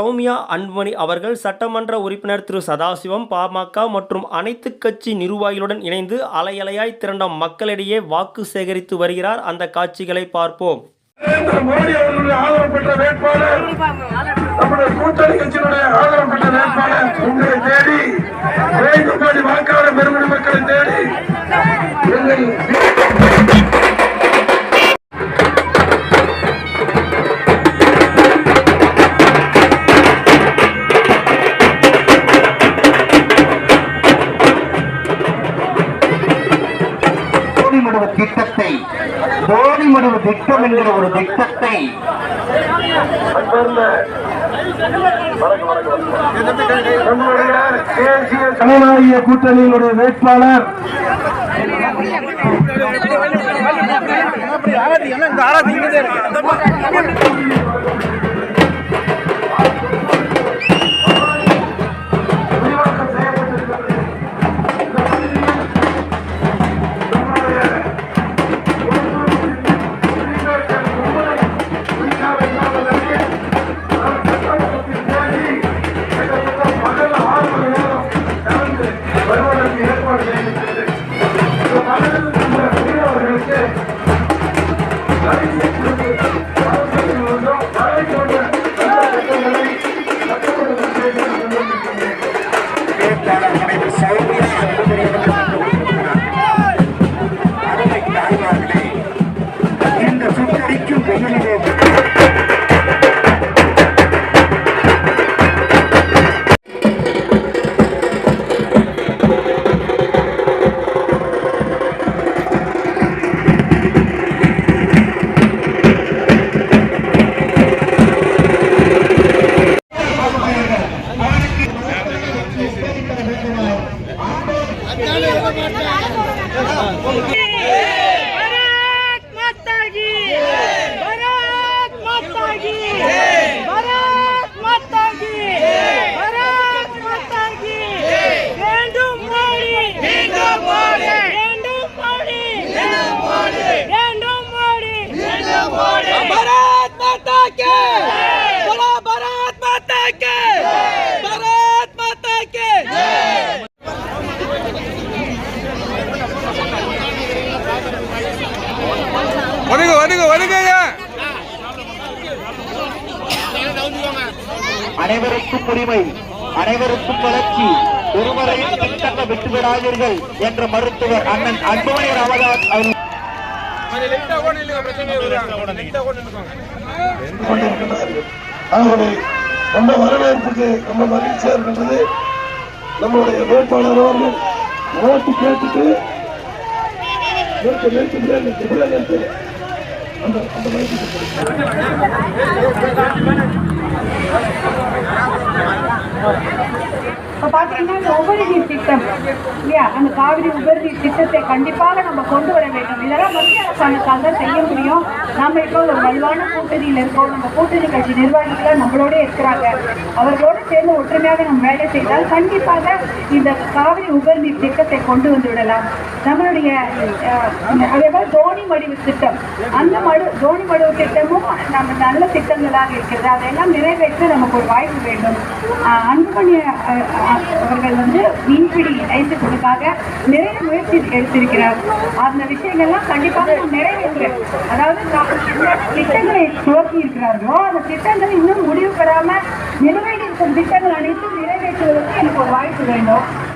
சௌமியா அன்புமணி அவர்கள் சட்டமன்ற உறுப்பினர் திரு சதாசிவம் பாமக மற்றும் அனைத்து கட்சி நிர்வாகிகளுடன் இணைந்து அலையலையாய் திரண்ட மக்களிடையே வாக்கு சேகரித்து வருகிறார். அந்த காட்சிகளை பார்ப்போம். நரேந்திர மோடி அவர்களுடைய ஆதரவு பெற்ற வேட்பாளர் நம்முடைய கூட்டணி கட்சியினுடைய ஆதரவு பெற்ற வேட்பாளர் தோணிமடுவ திட்டத்தை தோணிமடுவ திட்டம் என்கிற ஒரு திட்டத்தை ஜனநாயக கூட்டணியினுடைய வேட்பாளர் விரிவாக்கம் வேட்பாளர் முனைவர் சௌமியா அன்புமணி இந்த சுட்டரிக்கும் வெயிலிலே ಭಾರತ್ ಮಾತಾ ಕಿ ಭಾರತ್ ಮಾತಾ ಕಿ வருங்க வருங்க அனைவருக்கும் உரிமை அனைவருக்கும் வளர்ச்சி. ஒருவரையும் திட்டத்தை விட்டுவிடாதீர்கள் என்ற மருத்துவர் அண்ணன் அன்புமணி ராமதாஸ் அவர்கள். நம்ம வரவேற்புக்கு ரொம்ப மகிழ்ச்சியா இருக்கின்றது. நம்மளுடைய வேட்பாளர் அவர்கள் ஓட்டு கேட்டுட்டு நிறுத்து, நிறுத்து, நிறுத்து, நிறுத்து, நிறுத்து. அந்த அந்த மைக்கு கொடு. இப்போ பார்த்தீங்கன்னா இந்த உபரிநீர் திட்டம் இல்லையா? அந்த காவிரி உபரிநீர் திட்டத்தை கண்டிப்பாக நம்ம கொண்டு வர வேண்டும். இதெல்லாம் மத்திய அரசாங்கத்தால் தான் செய்ய முடியும். நம்ம இப்போ ஒரு வலுவான கூட்டணியில் இருக்கோம். நம்ம கூட்டணி கட்சி நிர்வாகிகள் நம்மளோட இருக்கிறாங்க. அவர்களோடு சேர்ந்து ஒற்றுமையாக நம்ம வேலை செய்தால் கண்டிப்பாக இந்த காவிரி உபரிநீர் திட்டத்தை கொண்டு வந்து விடலாம். நம்மளுடைய அதே மாதிரி தோணி மடிவு திட்டம். அந்த மடு தோணி மடுவுக்கு நம்ம நல்ல திட்டங்களாக இருக்கிறது. அதையெல்லாம் நிறைவேற்ற நமக்கு ஒரு வாய்ப்பு வேண்டும். அன்புமணி அவர்கள் வந்து மீன்பிடி லைசன்ஸுக்காக நிறைய முயற்சி எடுத்திருக்கிறார். அந்த விஷயங்கள்லாம் கண்டிப்பாக நாம் அதாவது திட்டங்களை துவக்கி இருக்கிறார்களோ அந்த திட்டங்கள் இன்னும் முடிவு பெறாமல் நிலுவையில் இருக்கும் திட்டங்கள் அனைத்தும் நிறைவேற்றுவதற்கு எனக்கு ஒரு வாய்ப்பு வேண்டும்.